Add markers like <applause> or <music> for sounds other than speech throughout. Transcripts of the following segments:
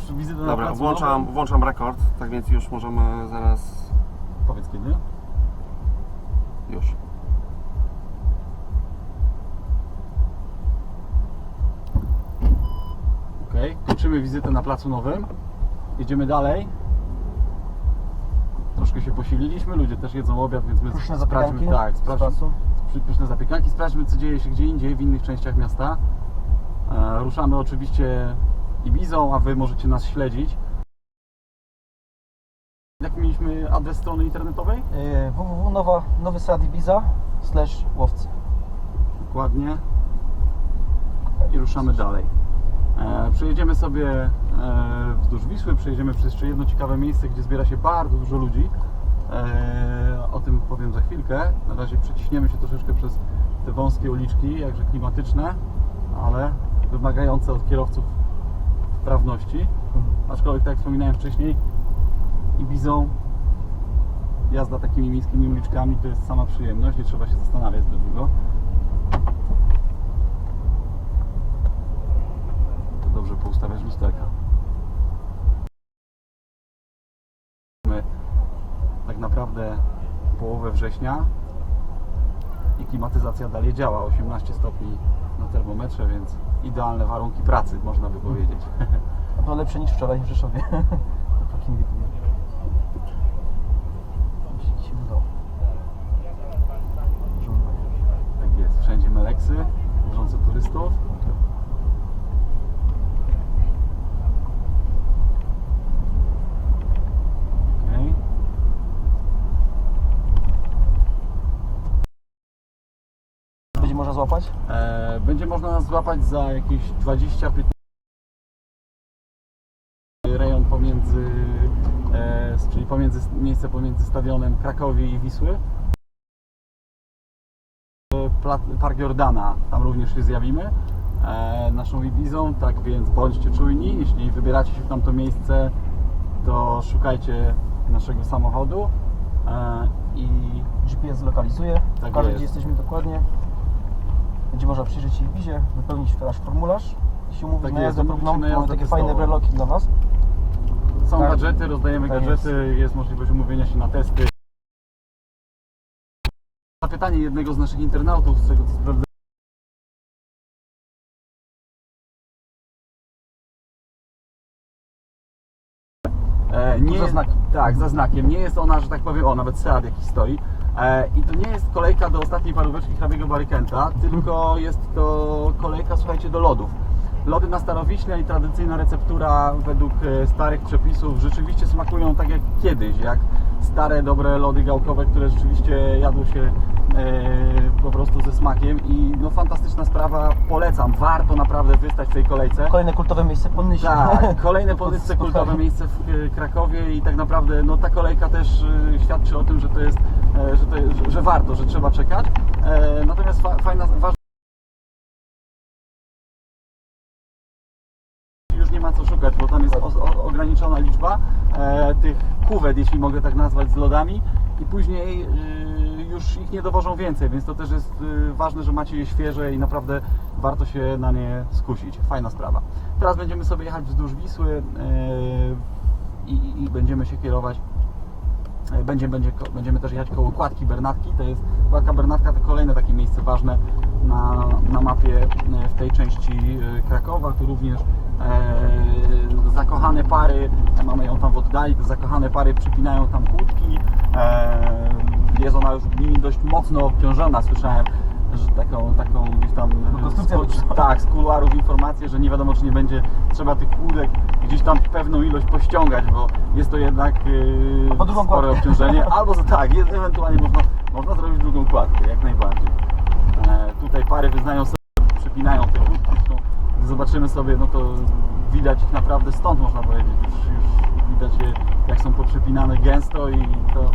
już wizytę na Dobra, placu włączam, nowym. włączam rekord, tak więc już możemy zaraz... Powiedz kiedy. Już. Okej, kończymy wizytę na placu nowym. Jedziemy dalej. Troszkę się posililiśmy, ludzie też jedzą obiad, więc my Pyszne sprawdźmy, zapiekanki tak, z sprawdźmy, placu. pyszne zapiekanki, sprawdźmy co dzieje się gdzie indziej, w innych częściach miasta. E, ruszamy oczywiście Ibizą, a Wy możecie nas śledzić. Jaki mieliśmy adres strony internetowej? Yy, www.nowa, nowy sad Ibiza slash łowcy. Dokładnie. I ruszamy dalej. E, przejedziemy sobie e, wzdłuż Wisły, przejedziemy przez jeszcze jedno ciekawe miejsce, gdzie zbiera się bardzo dużo ludzi. E, o tym powiem za chwilkę. Na razie przeciśniemy się troszeczkę przez te wąskie uliczki, jakże klimatyczne, ale wymagające od kierowców wprawności. Aczkolwiek, tak jak wspominałem wcześniej, Ibizą jazda takimi miejskimi uliczkami to jest sama przyjemność, nie trzeba się zastanawiać zbyt długo. To dobrze poustawiać lusterka. My tak naprawdę połowę września i klimatyzacja dalej działa. 18 stopni na termometrze, więc idealne warunki pracy, można by powiedzieć. <laughs> To było lepsze niż wczoraj w Rzeszowie. <laughs> Się udało. Tak jest, wszędzie meleksy, wożące turystów. Okej. Będzie można złapać? E, Będzie można nas złapać za jakieś 20-15 rejon pomiędzy, e, czyli pomiędzy, miejsce pomiędzy stadionem Krakowi i Wisły. E, Park Jordana, tam również się zjawimy e, naszą Ibizą, tak więc bądźcie czujni, jeśli wybieracie się w tamto miejsce, to szukajcie naszego samochodu e, i GPS zlokalizuje, Tak pokaże gdzie jesteśmy dokładnie. Będzie można przyjrzeć się Ibizie, wypełnić nasz formularz. Jeśli umówić Tak na jest, jazdę umówić próbną, mamy takie fajne breloki dla Was. Są Tak. gadżety, rozdajemy Tak gadżety, jest. możliwość umówienia się na testy. Zapytanie jednego z naszych internautów, z tego co sprawdzę. E, Tu za znakiem. Tak, za znakiem. Nie jest ona, że tak powiem, o nawet Seat jakiś stoi. E, I to nie jest kolejka do ostatniej paróweczki hrabiego Barykenta, tylko jest to kolejka, słuchajcie, do lodów. Lody na Starowiśle i tradycyjna receptura według e, starych przepisów rzeczywiście smakują tak jak kiedyś, jak stare, dobre lody gałkowe, które rzeczywiście jadło się po prostu ze smakiem i no fantastyczna sprawa, polecam, warto naprawdę wystać w tej kolejce. Kolejne kultowe miejsce po Nysie. Tak, <laughs> kolejne Pod- kultowe miejsce w e, Krakowie i tak naprawdę no, ta kolejka też e, świadczy o tym, że to jest, e, że, to jest że, warto, że trzeba czekać. E, Natomiast fa, fajna, ważna już nie ma co szukać, bo tam jest o, ograniczona liczba e, tych kuwet, jeśli mogę tak nazwać, z lodami i później e, już ich nie dowożą więcej, więc to też jest e, ważne, że macie je świeże i naprawdę warto się na nie skusić. Fajna sprawa. Teraz będziemy sobie jechać wzdłuż Wisły e, i, będziemy się kierować E, będzie, będzie, będziemy też jechać koło Kładki Bernatki. To jest Kładka Bernatka to kolejne takie miejsce ważne na, na mapie w tej części Krakowa. Tu również e, zakochane pary, mamy ją tam w oddali, zakochane pary przypinają tam kłódki. E, jest ona już nimi dość mocno obciążona, słyszałem. Że taką, taką gdzieś tam No, tak, z kuluarów informację, że nie wiadomo czy nie będzie trzeba tych kłódek gdzieś tam pewną ilość pościągać, bo jest to jednak yy, spore kładkę. obciążenie, <laughs> albo za tak, jest, ewentualnie można, można zrobić drugą kładkę, jak najbardziej. E, tutaj pary wyznają sobie, przypinają te kłódki, zresztą gdy zobaczymy sobie, no to widać ich naprawdę stąd można powiedzieć, już, już widać je jak są poprzypinane gęsto i to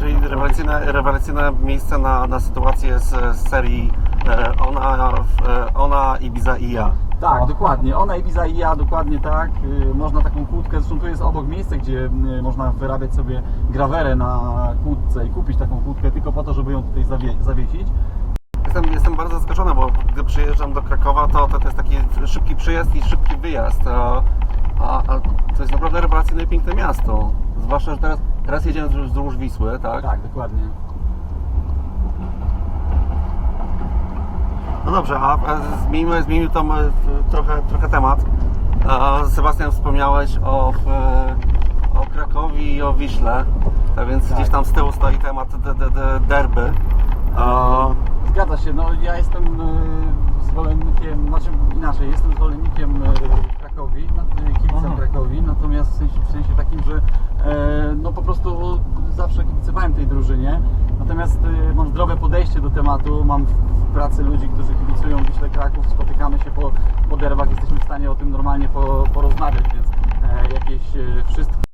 Czyli rewelacyjne, rewelacyjne miejsce na, na sytuację z, z serii e, ona, e, ona, Ibiza i ja. Tak, dokładnie. Ona Ibiza i ja, dokładnie tak. Y, Można taką kłódkę, zresztą tu jest obok miejsce, gdzie y, można wyrabiać sobie grawerę na kłódce i kupić taką kłódkę tylko po to, żeby ją tutaj zawie zawiesić. Jestem, jestem bardzo zaskoczony, bo gdy przyjeżdżam do Krakowa, to, to, to jest taki szybki przyjazd i szybki wyjazd. A, a, a to jest naprawdę rewelacyjne i piękne miasto. Zwłaszcza, że teraz, teraz jedziemy wzdłuż- Wisły, tak? Tak, dokładnie. No dobrze, a a zmieńmy, zmieńmy tam e, trochę, trochę temat. A, Sebastian, wspomniałeś o, o Krakowi i o Wiśle, a więc Tak. gdzieś tam z tyłu stoi temat de, de, de, derby. A, Zgadza się, no ja jestem e, zwolennikiem, znaczy inaczej, jestem zwolennikiem e, Krakowi, kibicem. Krakowi, natomiast w sensie, w sensie takim, że e, no po prostu zawsze kibicowałem tej drużynie, natomiast e, mam zdrowe podejście do tematu, mam w, w pracy ludzi, którzy kibicują Wiśle Kraków, spotykamy się po, po derbach, jesteśmy w stanie o tym normalnie po, porozmawiać, więc e, jakieś e, wszystkie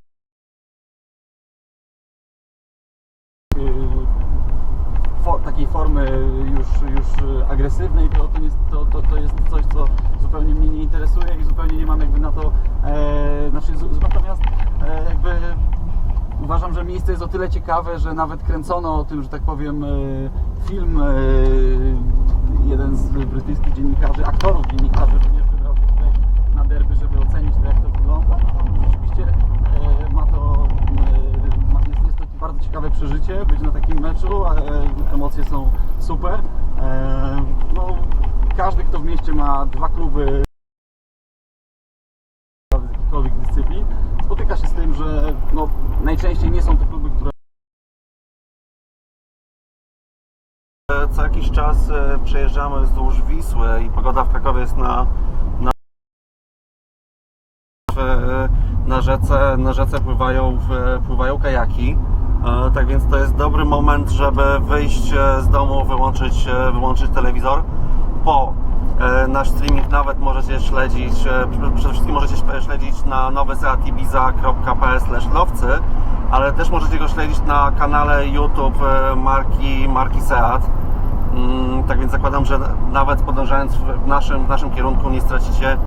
formy już, już agresywnej, to, to, to, to, to jest coś, co zupełnie mnie nie interesuje i zupełnie nie mam jakby na to, e, znaczy natomiast e, jakby uważam, że miejsce jest o tyle ciekawe, że nawet kręcono o tym, że tak powiem, e, film, e, jeden z brytyjskich dziennikarzy, aktorów dziennikarzy również wybrał się tutaj na derby, żeby ocenić to, jak to wygląda. No, Rzeczywiście e, ma to, e, ma, jest, jest to bardzo ciekawe przeżycie, być na takim meczu, e, emocje są super. E, no, każdy, kto w mieście ma dwa kluby z jakichkolwiek dyscyplin, spotyka się z tym, że no, najczęściej nie są to kluby, które co jakiś czas e, przejeżdżamy wzdłuż Wisły i pogoda w Krakowie jest na, na, na rzece, na rzece pływają, pływają kajaki. E, Tak więc to jest dobry moment, żeby wyjść e, z domu, wyłączyć, e, wyłączyć telewizor. Po nasz streaming nawet możecie śledzić, przede wszystkim możecie śledzić na nowyseatibiza.pl lowcy, ale też możecie go śledzić na kanale YouTube marki, marki Seat. Mm, Tak więc zakładam, że nawet podążając w naszym, w naszym kierunku nie stracicie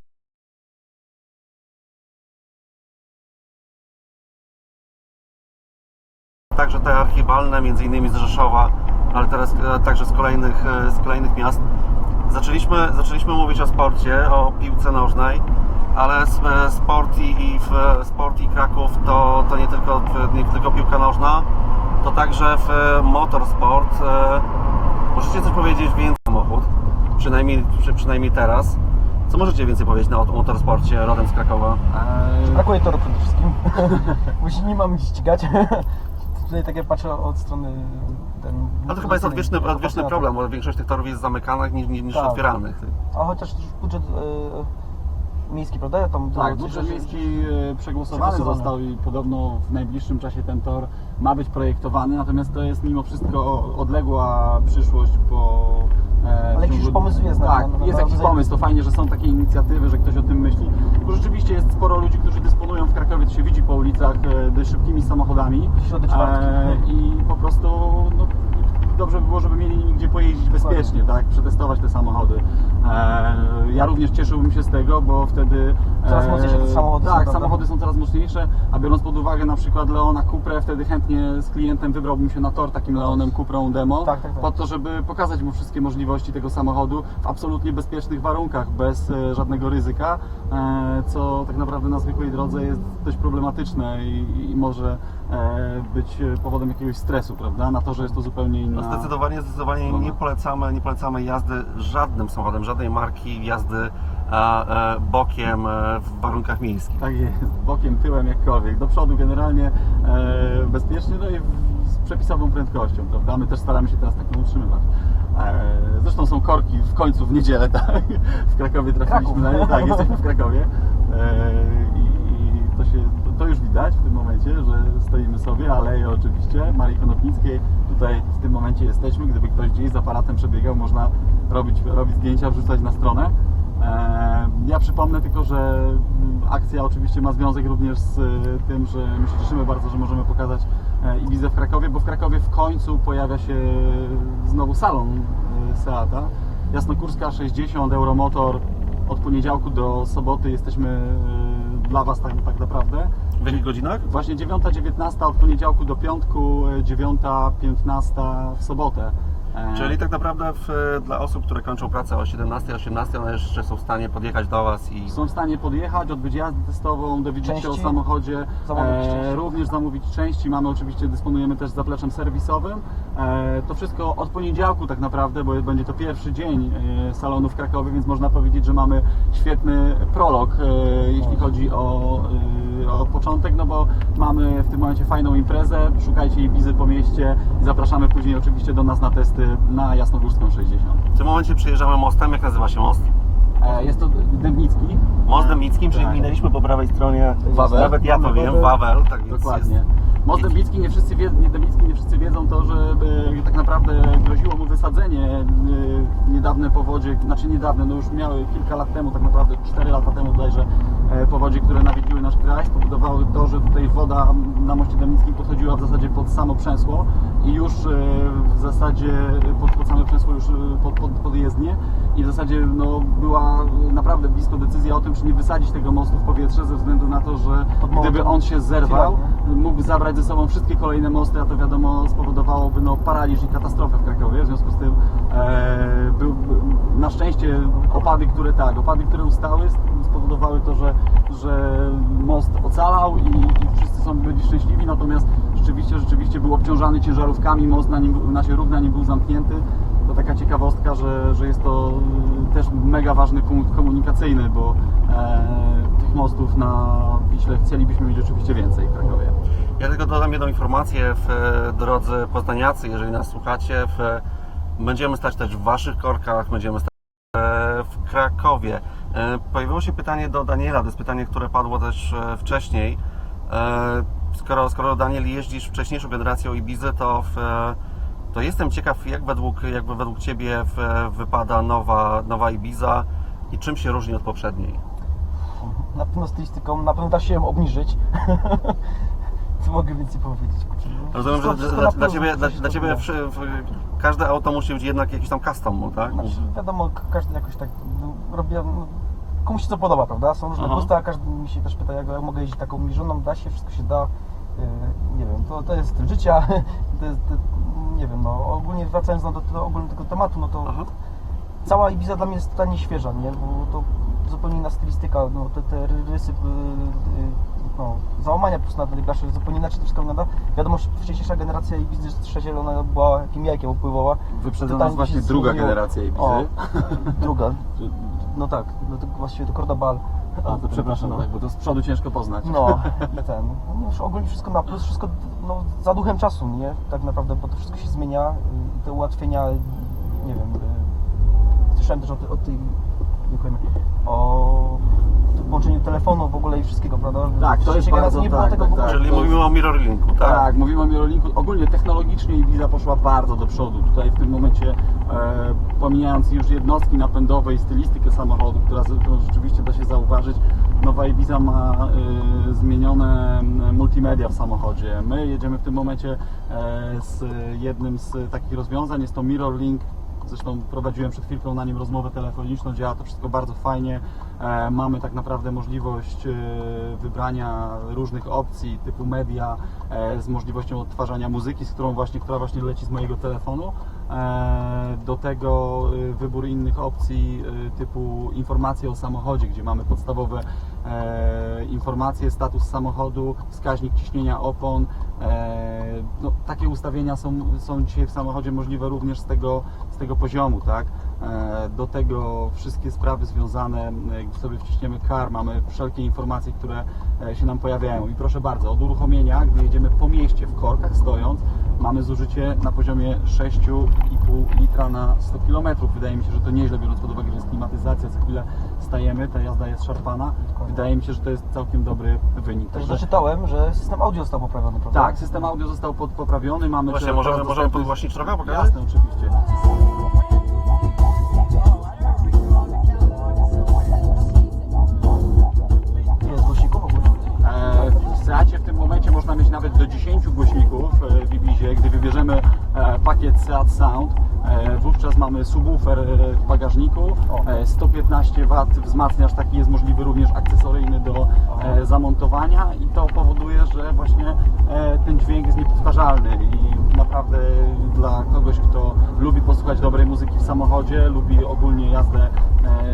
także te archiwalne, między innymi z Rzeszowa, ale teraz e, także z kolejnych, e, z kolejnych miast. Zaczęliśmy, zaczęliśmy mówić o sporcie, o piłce nożnej, ale e, sport i, i w sport i Kraków to, to nie, tylko, nie tylko piłka nożna, to także w motorsport. Możecie coś powiedzieć więcej o samochód, przynajmniej, przy, przynajmniej teraz. Co możecie więcej powiedzieć na, o motorsporcie rodem z Krakowa? e, Brakuje toru przede wszystkim, <laughs> bo się nie mam gdzie ścigać. <laughs> Tutaj tak jak patrzę od strony ten... Ale to chyba jest odwieczny, odwieczny problem, bo większość tych torów jest zamykanych niż, niż Tak. otwieranych. A chociaż budżet e, miejski, prawda? Tam Tak, budżet coś- miejski e, przegłosowany Przegłosowany. został i podobno w najbliższym czasie ten tor ma być projektowany, natomiast to jest mimo wszystko odległa przyszłość, bo... e, Ale jakiś ciągu- pomysł jest na- Tak, jest jakiś pomysł, to fajnie, że są takie inicjatywy, że ktoś o tym myśli. Bo rzeczywiście jest sporo ludzi, którzy dysponują w Krakowie, to się widzi po ulicach, e, szybkimi samochodami. Środy, czwartki. E, I po prostu no, dobrze by było, żeby mieli gdzie pojeździć bezpiecznie, tak? Przetestować te samochody. E, ja również cieszyłbym się z tego, bo wtedy... Coraz mocniejsze te samochody są, Tak, prawda? samochody są coraz mocniejsze, a biorąc pod uwagę na przykład Leona Cupra, wtedy chętnie z klientem wybrałbym się na tor takim Leonem Cuprą demo, Tak, tak, tak. po to, żeby pokazać mu wszystkie możliwości tego samochodu w absolutnie bezpiecznych warunkach, bez e, żadnego ryzyka, e, co tak naprawdę na zwykłej drodze jest dość problematyczne i, i może e, być e, powodem jakiegoś stresu, prawda? Na torze jest to zupełnie inna... No zdecydowanie, zdecydowanie nie polecamy, nie polecamy jazdy żadnym samochodem, żadnej marki jazdy e, e, bokiem e, w warunkach miejskich. Tak jest, bokiem, tyłem, jakkolwiek. Do przodu generalnie e, bezpiecznie, no i z przepisową prędkością, prawda? My też staramy się teraz taką utrzymywać. E, zresztą są korki w końcu w niedzielę, <laughs> tak? W Krakowie trafiliśmy Kraków. na nie. Tak, jesteśmy w Krakowie. E, to, już widać w tym momencie, że stoimy sobie, aleje oczywiście Marii Konopnickiej. Tutaj w tym momencie jesteśmy. Gdyby ktoś gdzieś z aparatem przebiegał, można robić, robić zdjęcia, wrzucać na stronę. E, Ja przypomnę tylko, że mm, akcja oczywiście ma związek również z e, tym, że my się cieszymy bardzo, że możemy pokazać e, Ibizę w Krakowie, bo w Krakowie w końcu pojawia się znowu salon e, Seata. Jasnogórska 60, Euromotor. Od poniedziałku do soboty jesteśmy e, dla Was tak, tak naprawdę. W jakich godzinach? Właśnie 9.19 od poniedziałku do piątku, e, 9.15 w sobotę. E, Czyli tak naprawdę w, dla osób, które kończą pracę o 17-18, one jeszcze są w stanie podjechać do Was i są w stanie podjechać, odbyć jazdę testową, dowiedzieć się o samochodzie, Zamówić e, części. również zamówić części. Mamy oczywiście, dysponujemy też zapleczem serwisowym. E, to wszystko od poniedziałku tak naprawdę, bo będzie to pierwszy dzień e, salonu w Krakowie, więc można powiedzieć, że mamy świetny prolog, e, jeśli chodzi o, e, o początek, no bo mamy w tym momencie fajną imprezę, szukajcie Ibizy po mieście i zapraszamy później oczywiście do nas na testy na Jasnogórską 60. w tym momencie przejeżdżamy mostem. Jak nazywa się most? E, jest to Dębnicki. Most Dębickim, czyli Tak. minęliśmy po prawej stronie, Wawel. nawet ja to wiem, Wawel. Tak więc Dokładnie. Most Dębicki nie wszyscy, wie, nie, Dębicki nie wszyscy wiedzą to, że e, tak naprawdę groziło mu wysadzenie e, niedawne powodzie, znaczy niedawne, no już miały kilka lat temu, tak naprawdę 4 lata temu bodajże e, powodzie, które nawiedziły nasz kraj, spowodowały to, że tutaj woda na moście Dębickim podchodziła w zasadzie pod samo przęsło i już e, w zasadzie pod, pod same przęsło już e, pod, pod, pod jezdnię i w zasadzie no, była naprawdę blisko decyzja o tym, czy nie wysadzić tego mostu w powietrze ze względu na to, że gdyby on się zerwał, mógł zabrać ze sobą wszystkie kolejne mosty, a to wiadomo spowodowałoby no, paraliż i katastrofę w Krakowie. W związku z tym e, był, na szczęście opady, które tak, opady, które ustały spowodowały to, że, że most ocalał i, i wszyscy są byli szczęśliwi, natomiast rzeczywiście, rzeczywiście był obciążany ciężarówkami, most na nim, na się rów na nim był zamknięty. Taka ciekawostka, że, że jest to y, też mega ważny punkt komunikacyjny, bo e, tych mostów na Wiśle chcielibyśmy mieć oczywiście więcej w Krakowie. Ja tylko dodam jedną informację w e, drodzy poznaniacy, jeżeli nas słuchacie, w, e, będziemy stać też w Waszych korkach, będziemy stać e, w Krakowie. Pojawiło się pytanie do Daniela, to jest pytanie, które padło też wcześniej. Skoro, skoro Daniel jeździsz wcześniejszą generacją Ibizy, to, w, to jestem ciekaw, jak według, jakby według Ciebie w, wypada nowa, nowa Ibiza i czym się różni od poprzedniej? Na pewno stylistyką, na pewno da się ją obniżyć. <laughs> Co mogę więcej powiedzieć? no. Rozumiem, że dla, dla, Ciebie, dla, dla to ciebie wszy- w, każde auto musi być jednak jakiś tam custom, tak? Znaczy, wiadomo, ka- każdy jakoś tak no, robi, no, komuś się co podoba, prawda? Są różne gusta, a każdy mi się też pyta, jak ja mogę jeździć taką mierzoną, da się, wszystko się da. Yy, nie wiem, to, to jest styl życia, <laughs> to jest, to, nie wiem, no ogólnie wracając do, do ogólnie tego tematu, no to Aha. cała Ibiza dla mnie jest totalnie świeża, nie? Bo to zupełnie inna stylistyka, no te, te rysy, yy, yy, no, załamania po prostu na tej blaszy, zupełnie inaczej to wszystko wygląda. Wiadomo, że wcześniejsza generacja Ibizy zielona była jakim jajkiem opływała. Wyprzedza nas właśnie druga generacja Ibizy. O, <laughs> druga. No tak, no to właściwie to Cordobal. A, to przepraszam, no. tak, bo to z przodu ciężko poznać. No <laughs> i ten, no już ogólnie wszystko na plus, wszystko no, za duchem czasu, nie? Tak naprawdę, bo to wszystko się zmienia te ułatwienia, nie wiem, y, słyszałem też o, o tej, dziękujemy, o włączeniu telefonu w ogóle i wszystkiego, prawda? Tak, to jest bardzo- nie było tak, tego tak, w ogóle. Czyli mówimy o Mirrorlinku, tak? Tak, mówimy o Mirrorlinku. Ogólnie technologicznie Ibiza poszła bardzo do przodu. Tutaj w tym momencie, e, pomijając już jednostki napędowe i stylistykę samochodu, która rzeczywiście da się zauważyć, nowa Ibiza ma e, zmienione multimedia w samochodzie. My jedziemy w tym momencie e, z jednym z takich rozwiązań, jest to Mirrorlink. Zresztą prowadziłem przed chwilką na nim rozmowę telefoniczną, działa to wszystko bardzo fajnie. E, mamy tak naprawdę możliwość e, wybrania różnych opcji typu media e, z możliwością odtwarzania muzyki, z którą właśnie, która właśnie leci z mojego telefonu. Do tego wybór innych opcji typu informacje o samochodzie, gdzie mamy podstawowe informacje, status samochodu, wskaźnik ciśnienia opon. No, takie ustawienia są, są dzisiaj w samochodzie możliwe również z tego, tego poziomu, tak? E, Do tego wszystkie sprawy związane, e, gdy sobie wciśniemy car, mamy wszelkie informacje, które e, się nam pojawiają. I proszę bardzo, od uruchomienia, gdy jedziemy po mieście w korkach stojąc, mamy zużycie na poziomie 6,5 litra na 100 km. Wydaje mi się, że to nieźle, biorąc pod uwagę, że jest klimatyzacja, za chwilę stajemy, ta jazda jest szarpana. Wydaje mi się, że to jest całkiem dobry wynik. Też Także- doczytałem, że system audio został poprawiony, prawda? tak, system audio został pod, poprawiony. Mamy Właśnie, teraz możemy, dostępny- możemy podgłośnić trochę, pokazać? Jasne, oczywiście. Ile jest głośników? E, W Seacie w tym momencie można mieć nawet do 10 głośników e, w Ibizie, gdy wybierzemy e, pakiet Seat Sound. E, wówczas mamy subwoofer e, w bagażniku, O. e, 115 W wzmacniacz taki jest możliwy również akcesoryjny do zamontowania i to powoduje, że właśnie ten dźwięk jest niepowtarzalny i naprawdę dla kogoś, kto lubi posłuchać dobrej muzyki w samochodzie, lubi ogólnie jazdę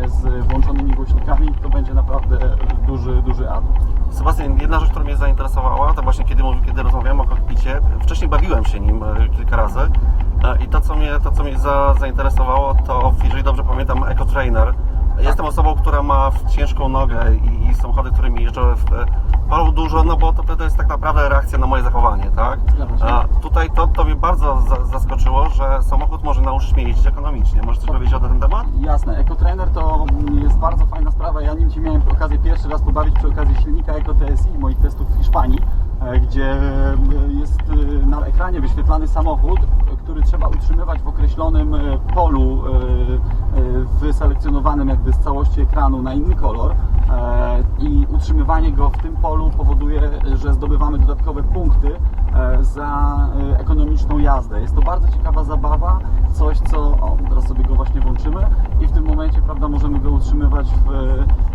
z włączonymi głośnikami, to będzie naprawdę duży, duży atut. Sebastian, jedna rzecz, która mnie zainteresowała, to właśnie kiedy, kiedy rozmawiałem o kokpicie, wcześniej bawiłem się nim kilka razy i to, co mnie, to, co mnie za, zainteresowało, to jeżeli dobrze pamiętam, Eco Trainer. Jestem osobą, która ma ciężką nogę i, i samochody, którymi jeżdżę w, palą dużo, no bo to, to jest tak naprawdę reakcja na moje zachowanie, tak? A tutaj to, to mnie bardzo za, zaskoczyło, że samochód może nauczyć mnie jeździć ekonomicznie. Możesz coś powiedzieć o ten temat? Jasne, EcoTrainer to jest bardzo fajna sprawa. Ja nim się miałem okazję pierwszy raz pobawić przy okazji silnika Eco TSI, moich testów w Hiszpanii, e, gdzie e, jest e, na ekranie wyświetlany samochód, e, trzeba utrzymywać w określonym e, polu e, e, wyselekcjonowanym jakby z całości ekranu na inny kolor i utrzymywanie go w tym polu powoduje, że zdobywamy dodatkowe punkty za e, ekonomiczną jazdę. Jest to bardzo ciekawa zabawa, coś co, o teraz sobie go właśnie włączymy i w tym momencie, prawda, możemy go utrzymywać w,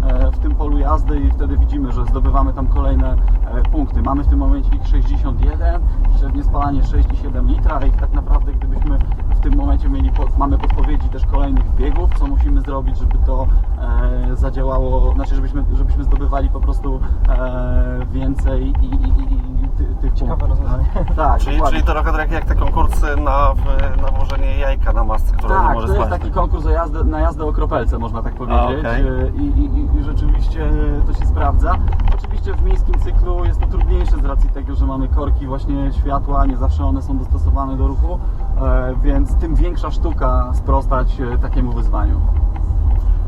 e, w tym polu jazdy i wtedy widzimy, że zdobywamy tam kolejne e, punkty. Mamy w tym momencie ich 61, średnie spalanie 6,7 litra i tak naprawdę gdybyśmy w tym momencie mieli, pod, mamy podpowiedzi też kolejnych biegów, co musimy zrobić, żeby to e, zadziałało, znaczy żebyśmy, żebyśmy zdobywali po prostu e, więcej i, i, i, i ty, tych Ciekawe punktów. rozwiązanie. Tak, tak Czyli, dokładnie. czyli to trochę tak jak te konkursy na w- nałożenie jajka na masce, które nie Tak, może to jest taki konkurs o jazdę, na jazdę o kropelce, można tak powiedzieć. okej. E, I, i, I rzeczywiście to się sprawdza. Oczywiście w miejskim cyklu jest to trudniejsze z racji tego, że mamy korki właśnie światła, nie zawsze one są dostosowane do ruchu, e, więc tym większa sztuka sprostać e, takiemu wyzwaniu.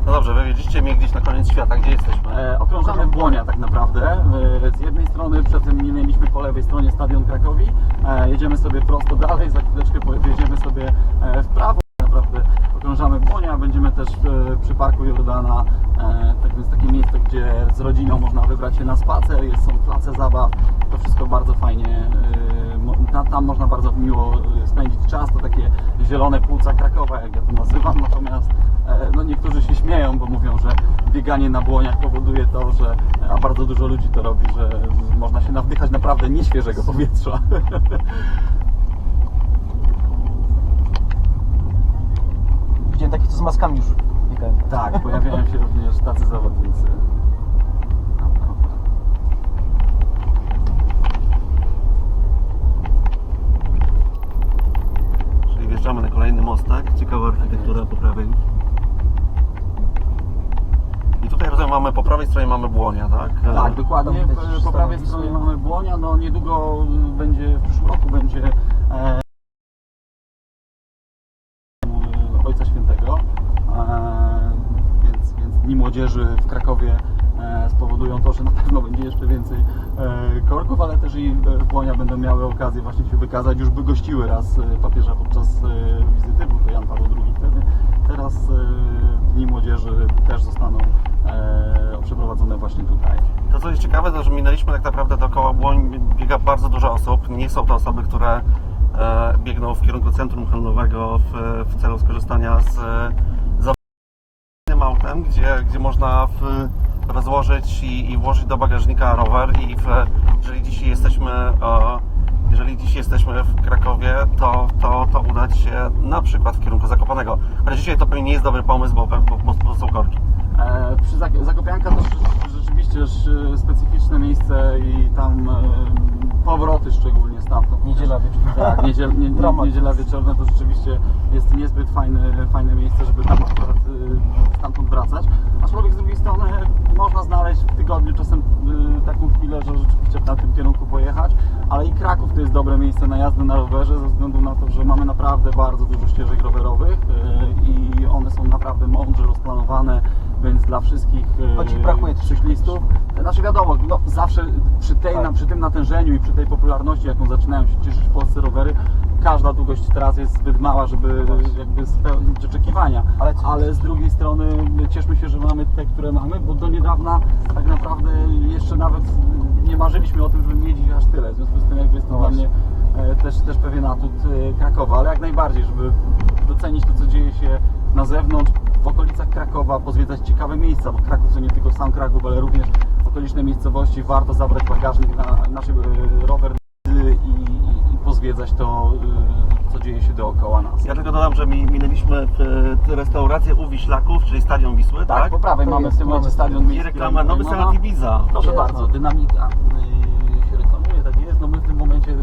No dobrze, wy wiedzicie mnie gdzieś na koniec świata, gdzie jesteśmy? E, okrążamy Błonia tak naprawdę. E, z jednej strony przed tym minęliśmy po lewej stronie stadion Krakowi. E, jedziemy sobie prosto dalej, za chwileczkę pojedziemy sobie e, w prawo. Naprawdę okrążamy Błonia, będziemy też e, przy Parku Jordana. E, tak więc takie miejsce, gdzie z rodziną można wybrać się na spacer, jest, są place zabaw. To wszystko bardzo fajnie. e, Tam, można bardzo miło e, spędzić czas. To takie zielone płuca Krakowa, jak ja to nazywam. Natomiast no niektórzy się śmieją, bo mówią, że bieganie na błoniach powoduje to, że a bardzo dużo ludzi to robi, że można się nawdychać naprawdę nieświeżego powietrza. <laughs> Widziałem takich, co z maskami już biegają. tak, pojawiają się również tacy zawodnicy. Czyli wjeżdżamy na kolejny mostek, ciekawa architektura po prawej. I tutaj rozumiem, mamy po prawej stronie mamy Błonia, tak? Tak, dokładnie. Tam widać, Po- prawej stronie mamy Błonia, no niedługo będzie, w przyszłym roku będzie e, Ojca Świętego, e, więc, więc Dni Młodzieży w Krakowie e, spowodują to, że na pewno będzie jeszcze więcej e, korków, ale też i e, Błonia będą miały okazję właśnie się wykazać. Już by gościły raz e, papieża podczas e, wizyty, był to Jan Paweł II wtedy. Teraz e, Dni Młodzieży też zostaną e, właśnie tutaj. To co jest ciekawe, to że minęliśmy tak naprawdę dookoła Błoń, biega bardzo dużo osób. Nie są to osoby, które e, biegną w kierunku centrum handlowego w, w celu skorzystania z z innym autem, gdzie, gdzie można w, rozłożyć i, i włożyć do bagażnika rower i w, jeżeli dzisiaj jesteśmy e, jeżeli dzisiaj jesteśmy w Krakowie, to, to, to udać się na przykład w kierunku Zakopanego. Ale dzisiaj to pewnie nie jest dobry pomysł, bo, bo, bo, są korki. E, przy Zak- Zakopianka już, e, specyficzne miejsce i tam e, powroty szczególnie stamtąd. Niedziela wieczorna. Tak, niedziel, nie, niedziela wieczorna to rzeczywiście jest niezbyt fajne, fajne miejsce, żeby tam akurat e, stamtąd wracać. Aczkolwiek z drugiej strony można znaleźć w tygodniu czasem taką chwilę, że rzeczywiście na tym kierunku pojechać, ale i Kraków to jest dobre miejsce na jazdę na rowerze ze względu na to, że mamy naprawdę bardzo dużo ścieżek rowerowych i one są naprawdę mądrze rozplanowane. Więc dla wszystkich e, Choć brakuje troszeczkę cyklistów, znaczy wiadomo, no, zawsze przy, tej, Tak. na, przy tym natężeniu i przy tej popularności, jaką zaczynają się cieszyć w Polsce rowery, każda długość tras jest zbyt mała, żeby jakby spełnić oczekiwania. Ale co- Ale z drugiej strony cieszmy się, że mamy te, które mamy, bo do niedawna tak naprawdę jeszcze nawet nie marzyliśmy o tym, żeby mieć ich aż tyle. W związku z tym jakby jest to No dla właśnie. mnie e, też, też pewien atut e, Krakowa, ale jak najbardziej, żeby docenić to, co dzieje się na zewnątrz, w okolicach Krakowa, pozwiedzać ciekawe miejsca, bo Kraków to nie tylko sam Kraków, ale również okoliczne miejscowości. Warto zabrać bagażnik na nasz e, rower i, i, i pozwiedzać to, e, co dzieje się dookoła nas. Ja tylko dodam, że mi, minęliśmy restaurację u Wiślaków, czyli Stadion Wisły, Tak, tak? po prawej To mamy w tym momencie stadion I miejski. reklama Nowy Rajmana. Senat Ibiza. Proszę Jest, bardzo, no. dynamika y, się reklamuje, tak jest. No my w tym momencie y,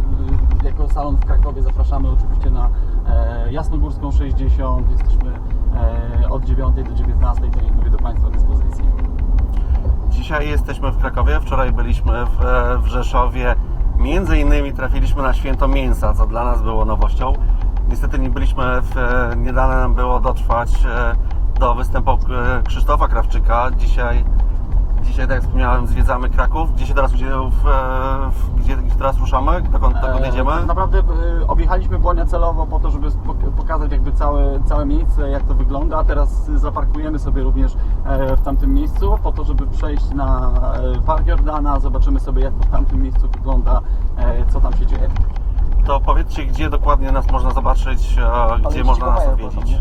jako salon w Krakowie zapraszamy oczywiście na e, Jasnogórską 60. Jesteśmy od 9 do 19, tak jak mówię, do Państwa dyspozycji. Dzisiaj jesteśmy w Krakowie, wczoraj byliśmy w, w Rzeszowie. Między innymi trafiliśmy na święto mięsa, co dla nas było nowością. Niestety nie byliśmy, w, nie dane nam było dotrwać e, do występu e, Krzysztofa Krawczyka. Dzisiaj, dzisiaj tak jak wspomniałem, zwiedzamy Kraków. Gdzie się teraz, gdzie, w, w, gdzie, gdzie teraz ruszamy? Dokąd, dokąd E, jedziemy? tak naprawdę e, objechaliśmy Błonia celowo po to, żeby pokazać jakby całe, całe miejsce, jak to wygląda. A teraz zaparkujemy sobie również e, w tamtym miejscu po to, żeby przejść na e, Park Jordana. Zobaczymy sobie, jak to w tamtym miejscu wygląda, e, co tam się dzieje. To powiedzcie, gdzie dokładnie nas można zobaczyć, e, gdzie można nas odwiedzić.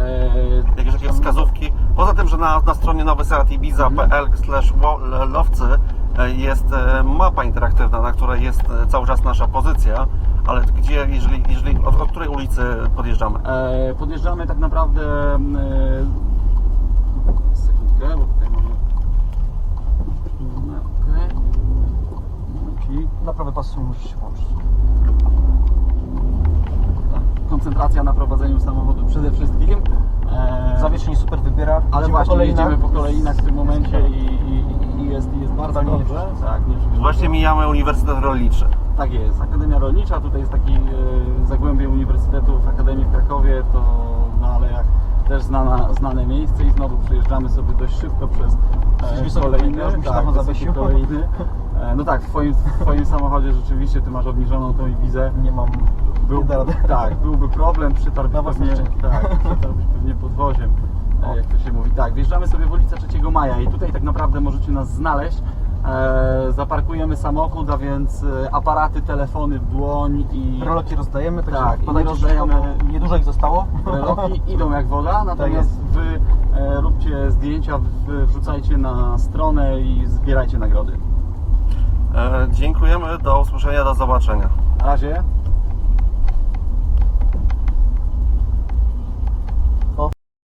E, jakieś takie wskazówki. Poza tym, że na, na stronie nowyseatibiza.pl slash wo- lowcy e, jest e, mapa interaktywna, na której jest cały czas nasza pozycja, ale gdzie, jeżeli, jeżeli od, od której ulicy podjeżdżamy? E, podjeżdżamy tak naprawdę. E, sekundkę, bo tutaj mamy. No, okej. Momencik. Na prawe pasu musisz się włączyć. Tak, Koncentracja na prowadzeniu samochodu przede wszystkim. E, Zawieszenie super wybiera. ale właśnie kolejna. jedziemy po kolejnach w tym momencie i, i, i jest, jest bardzo nie dobrze. Tak, nie. Właśnie mijamy Uniwersytet Rolniczy. Tak jest, Akademia Rolnicza, tutaj jest taki e, zagłębie Uniwersytetów Akademii w Krakowie, to no ale jak też znana, znane miejsce i znowu przejeżdżamy sobie dość szybko przez e, kolejny, tak, kolejny. E, no tak, w twoim, w twoim samochodzie rzeczywiście ty masz obniżoną tą wizę. Nie mam. Rady. tak, byłby problem, przytarłbyś Na własne pewnie, szczęście. tak, przytarłbyś pewnie podwoziem, e, jak to się mówi. Tak, wjeżdżamy sobie w ulicę 3 Maja i tutaj tak naprawdę możecie nas znaleźć. E, zaparkujemy samochód, a więc e, aparaty, telefony w dłoń i Roloki rozdajemy, także Tak, i podajcie rozdajemy- szybko, niedużo ich zostało. Reloki <laughs> idą jak woda, natomiast jest. wy e, róbcie zdjęcia, wrzucajcie na stronę i zbierajcie nagrody. E, dziękujemy, do usłyszenia, do zobaczenia. Na razie.